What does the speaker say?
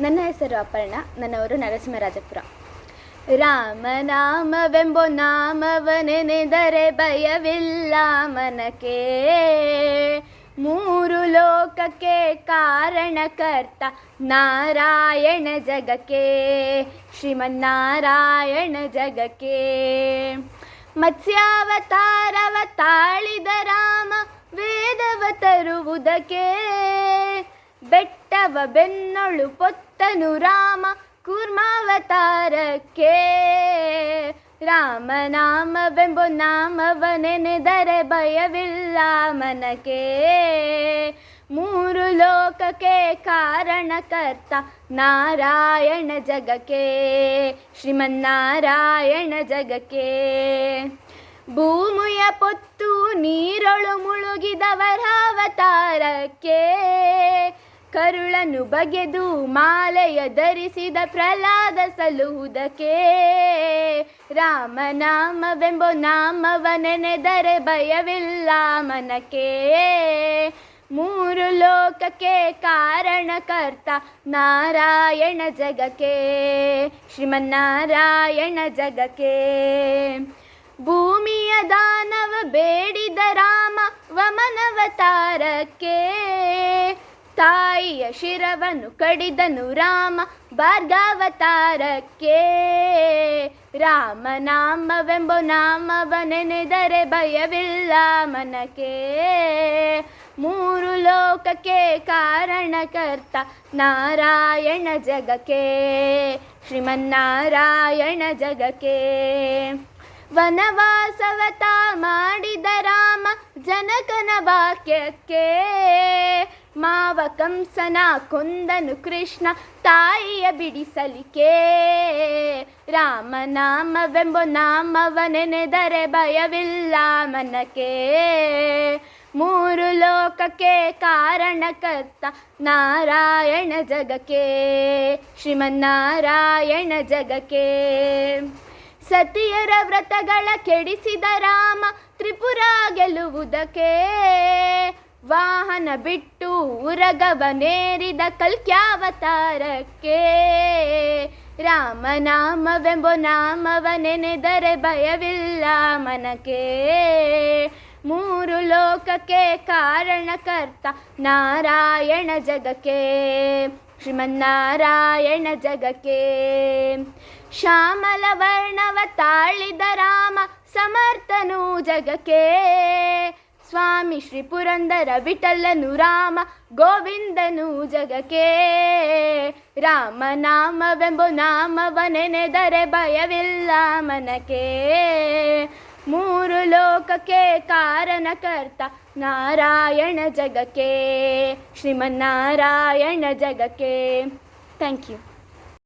ನನ್ನ ಹೆಸರು ಅಪರ್ಣ ನನ್ನವರು ನರಸಿಂಹರಾಜಪುರ. ರಾಮನಾಮವೆಂಬೋ ನಾಮವನೆನೆದರೆ ಭಯವಿಲ್ಲ ಮನಕೆ ಮೂರು ಲೋಕಕ್ಕೆ ಕಾರಣಕರ್ತ ನಾರಾಯಣ ಜಗಕ್ಕೆ, ಶ್ರೀಮನ್ನಾರಾಯಣ ಜಗಕ್ಕೆ. ಮತ್ಸ್ಯಾವತಾರವ ತಾಳಿದ ರಾಮ, ವೇದವ ತರುವುದಕ್ಕೆ. ಬೆಟ್ಟವ ಬೆನ್ನೊಳು ಪೊತ್ತನು ರಾಮ ಕೂರ್ಮಾವತಾರಕ್ಕೆ. ರಾಮನಾಮವೆಂಬೋ ನಾಮವನೆನೆದರೆ ಭಯವಿಲ್ಲ ಮನಕೆ ಮೂರು ಲೋಕಕ್ಕೆ ಕಾರಣಕರ್ತ ನಾರಾಯಣ ಜಗಕ್ಕೆ, ಶ್ರೀಮನ್ನಾರಾಯಣ ಜಗಕ್ಕೆ. ಭೂಮಿಯ ಪೊತ್ತು ನೀರೊಳು ಮುಳುಗಿದವರ ಅವತಾರಕ್ಕೆ. ಕರುಳನ್ನು ಬಗೆದು ಮಾಲೆಯ ಧರಿಸಿದ ಪ್ರಹ್ಲಾದ ಸಲುವುದಕ್ಕೆ ರಾಮನಾಮವೆಂಬೋ ನಾಮವ ನೆನೆದರೆ ಭಯವಿಲ್ಲ ಮನಕ್ಕೆ. ಮೂರು ಲೋಕಕ್ಕೆ ಕಾರಣಕರ್ತ ನಾರಾಯಣ ಜಗಕ್ಕೆ. ಶ್ರೀಮನ್ನಾರಾಯಣ ಜಗಕ್ಕೆ. ಭೂಮಿಯ ದಾನವ ಬೇಡಿದ ರಾಮ ವಮನವತಾರಕ್ಕೆ. ತಾಯಿಯ ಶಿರವನ್ನು ಕಡಿದನು ರಾಮ ಭಾರ್ಗಾವತಾರಕ್ಕೆ. ರಾಮನಾಮವೆಂಬೋ ನಾಮವ ನೆನೆದರೆ ಭಯವಿಲ್ಲ ಮನಕ್ಕೆ. ಮೂರು ಲೋಕಕ್ಕೆ ಕಾರಣಕರ್ತ ನಾರಾಯಣ ಜಗಕ್ಕೆ. ಶ್ರೀಮನ್ನಾರಾಯಣ ಜಗಕ್ಕೆ. ವನವಾಸವತ ಮಾಡಿದ ರಾಮ ಜನಕನ ವಾಕ್ಯಕ್ಕೆ. ಮಾವ ಕಂಸನ, ಕೊಂದನು ಕೃಷ್ಣ, ತಾಯಿಯ ಬಿಡಿಸಲಿಕೆ ರಾಮನಾಮವೆಂಬೋ ನಾಮವ ನೆನೆದರೆ ಭಯವಿಲ್ಲ ಮನಕ್ಕೆ. ಮೂರು ಲೋಕಕ್ಕೆ ಕಾರಣಕರ್ತ ನಾರಾಯಣ ಜಗಕ್ಕೆ. ಶ್ರೀಮನ್ನಾರಾಯಣ ಜಗಕ್ಕೆ. ಸತಿಯರ ವ್ರತಗಳ ಕೆಡಿಸಿದ ರಾಮ ತ್ರಿಪುರ ಗೆಲ್ಲುವುದಕ್ಕೆ. ವಾಹನ ಬಿಟ್ಟು ಉರಗವನೇರಿದ ಕಲ್ಕ್ಯಾವತಾರಕ್ಕೆ ರಾಮನಾಮವೆಂಬೋ ನಾಮವ ನೆನೆದರೆ ಭಯವಿಲ್ಲ ಮನಕೆ ಮೂರು ಲೋಕಕ್ಕೆ ಕಾರಣಕರ್ತ ನಾರಾಯಣ ಜಗಕ್ಕೆ, ಶ್ರೀಮನ್ನಾರಾಯಣ ಜಗಕ್ಕೆ. ಶ್ಯಾಮಲ ವರ್ಣವ ತಾಳಿದ ರಾಮ ಸಮರ್ಥನು ಜಗಕ್ಕೆ. ಸ್ವಾಮಿ ಶ್ರೀ ಪುರಂದರ ವಿಠಲನು ರಾಮ, ಗೋವಿಂದನು ಜಗಕ್ಕೆ. ರಾಮನಾಮವೆಂಬೋ ನಾಮವ ನೆನೆದರೆ ಭಯವಿಲ್ಲ ಮನಕೆ ಮೂರು ಲೋಕಕ್ಕೆ ಕಾರಣಕರ್ತ ನಾರಾಯಣ ಜಗಕ್ಕೆ. ಶ್ರೀಮನ್ನಾರಾಯಣ ಜಗಕ್ಕೆ. Thank you.